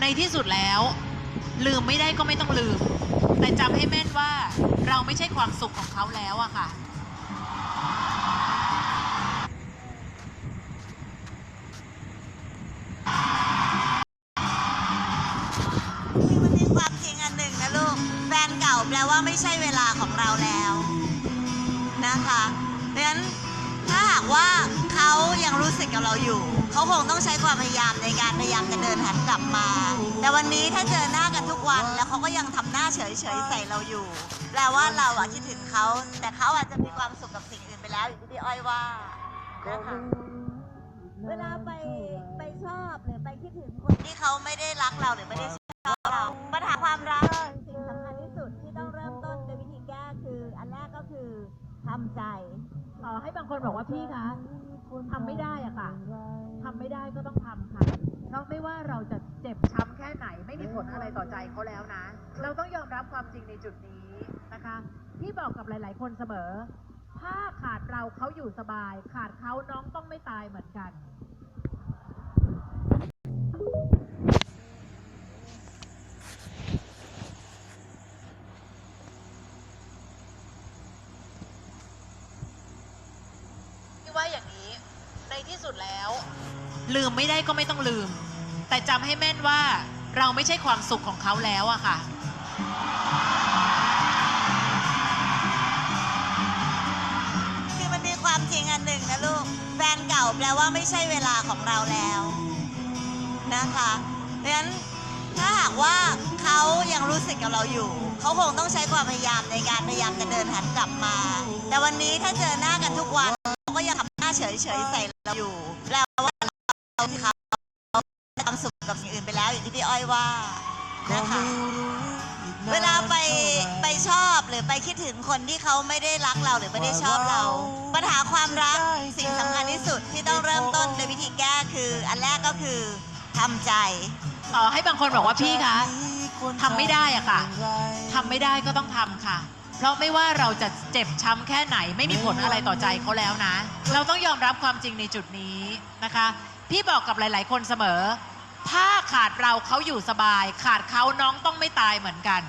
ในที่สุดแล้ว ลืมไม่ได้ก็ไม่ต้องลืม แต่จำให้แม่นว่าเราไม่ใช่ความสุขของเขาแล้วอะค่ะ มันมีความจริงอันหนึ่งนะลูก แฟนเก่าแปลว่าไม่ใช่เวลาของเราแล้ว นะคะเพราะฉะนั้นาหากว่าเขายังรู้สึกกับเราอยู่ เขาคงต้องใช้ความพยายามในการพยายามจะเดินหันกลับมา แต่วันนี้ถ้าเจอหน้ากันทุกวันแล้วเขาก็ยังทำหน้าเฉยๆใส่เราอยู่ แปลว่าเราอะคิดถึงเขา แต่เขาอาจจะมีความสุขกับสิ่งอื่นไปแล้วอย่างที่พี่อ้อยว่านะคะเวลาไปไปชอบหรือไปคิดถึงคนที่เขาไม่ได้รักเราหรือไม่ได้ชอบเราปัญหาความรักสิ่งสำคัญที่สุดที่ต้องเริ่มต้นโดยวิธีแก้คือ อันแรกก็คือทำใจ ต่อให้บางคนบอกว่าพี่คะทำไม่ได้อะค่ะทำไม่ได้ก็ต้องทำค่ะเพราะไม่ว่าเราจะเจ็บช้ำแค่ไหนไม่มีผลอะไรต่อใจเขาแล้วนะ เราต้องยอมรับความจริงในจุดนี้นะคะพี่บอกกับหลาย ๆ คนเสมอ ถ้าขาดเราเขาอยู่สบาย ขาดเขาน้องต้องไม่ตายเหมือนกัน ว่าอย่างนี้ ในที่สุดแล้ว ลืมไม่ได้ก็ไม่ต้องลืม แต่จำให้แม่นว่าเราไม่ใช่ความสุขของเขาแล้วอะค่ะ คือมันมีความจริงอันหนึ่งนะลูก แฟนเก่าแปลว่าไม่ใช่เวลาของเราแล้วนะคะเพราะฉะนั้นถ้าหากว่าเขายังรู้สึกกับเราอยู่ เขาคงต้องใช้ความพยายามในการพยายามจะเดินหันกลับมา แต่วันนี้ถ้าเจอหน้ากันทุกวัน เขาก็ยังทำหน้าเฉยๆใส่เราอยู่แปลว่าเราที่เขาทำสุขกับสิ่งอื่นไปแล้วอย่างที่พี่อ้อยว่านะคะเวลาไปไปชอบหรือไปคิดถึงคนที่เขาไม่ได้รักเราหรือไม่ได้ชอบเรา ปัญหาความรักสิ่งสำคัญที่สุดที่ต้องเริ่มต้นโดยวิธีแก้คือ อันแรกก็คือทำใจต่อให้บางคนบอกว่าพี่คะทำไม่ได้อะค่ะทำไม่ได้ก็ต้องทำค่ะเพ ราะไม่ว่าเราจะเจ็บช้ำแค่ไหนไม่มีผลอะไรต่อใจเขาแล้วนะ เราต้องยอมรับความจริงในจุดนี้นะคะ พี่บอกกับหลาย ๆ คนเสมอ ถ้าขาดเราเขาอยู่สบาย ขาดเขาน้องต้องไม่ตายเหมือนกัน